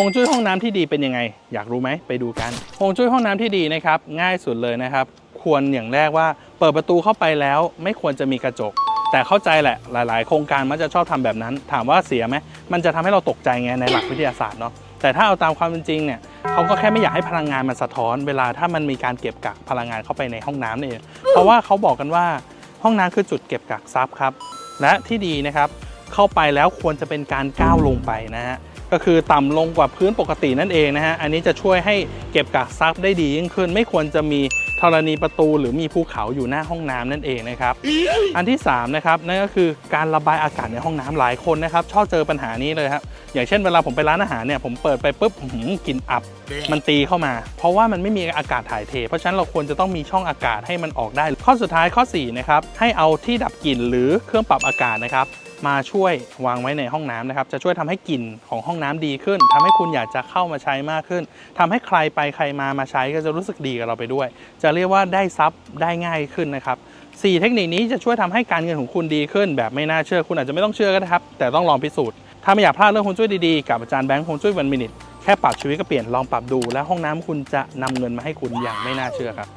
วงจุ้ยห้องน้ำที่ดีเป็นยังไง อยากรู้ไหมไปดูกันฮวงจุ้ยห้องน้ำที่ดีนะครับ ง่ายสุดเลยนะครับ ควรอย่างแรกว่าเปิดประตูเข้าไปแล้ว ไม่ควรจะมีกระจก แต่เข้าใจแหละหลาย ๆ โครงการมักจะชอบทำแบบนั้น ถามว่าเสียไหมมันจะทำให้เราตกใจไงในหลักวิทยาศาสตร์เนาะแต่ถ้าเอาตามความเป็นจริงเนี่ยเขาก็แค่ไม่อยากให้พลังงานมันสะท้อน เวลาถ้ามันมีการเก็บกักพลังงานเข้าไปในห้องน้ำนี่เองเพราะว่าเขาบอกกันว่าห้องน้ำคือจุดเก็บกักซับครับ และที่ดีนะครับเข้าไปแล้วควรจะเป็นการก้าวลงไปนะฮะ ก็คือต่ำลงกว่าพื้นปกตินั่นเองนะฮะ อันนี้จะช่วยให้เก็บกักซับได้ดียิ่งขึ้น ไม่ควรจะมีธรณีประตูหรือมีภูเขาอยู่หน้าห้องน้ำนั่นเองนะครับ อันที่3นะครับนั่นก็คือการระบายอากาศในห้องน้ำหลายคนนะครับชอบเจอปัญหานี้เลยครับ อย่างเช่นเวลาผมไปร้านอาหารเนี่ยผมเปิดไปปุ๊บหือกลิ่นอับมันตีเข้ามา เพราะว่ามันไม่มีอากาศถ่ายเท เพราะฉะนั้นเราควรจะต้องมีช่องอากาศให้มันออกได้ ข้อสุดท้ายข้อ4นะครับให้เอาที่ดับกลิ่นหรือเครื่องปรับอากาศนะครับ มาช่วยวางไว้ในห้องน้ำนะครับ จะช่วยทำให้กลิ่นของห้องน้ำดีขึ้นทำให้คุณอยากจะเข้ามาใช้มากขึ้นทำให้ใครไปใครมามาใช้ก็จะรู้สึกดีกับเราไปด้วย จะเรียกว่าได้ซับได้ง่ายขึ้นนะครับสี่เทคนิคนี้จะช่วยทำให้การเงินของคุณดีขึ้น แบบไม่น่าเชื่อคุณอาจจะไม่ต้องเชื่อก็ได้ครับ แต่ต้องลองพิสูจน์ถ้าไม่อยากพลาดเรื่องฮวงจุ้ยดีๆ กับอาจารย์แบงค์ฮวงจุ้ยวันมินิทแค่ปรับชีวิตก็เปลี่ยนลองปรับดู และห้องน้ำคุณจะนำเงินมาให้คุณอย่างไม่น่าเชื่อครับ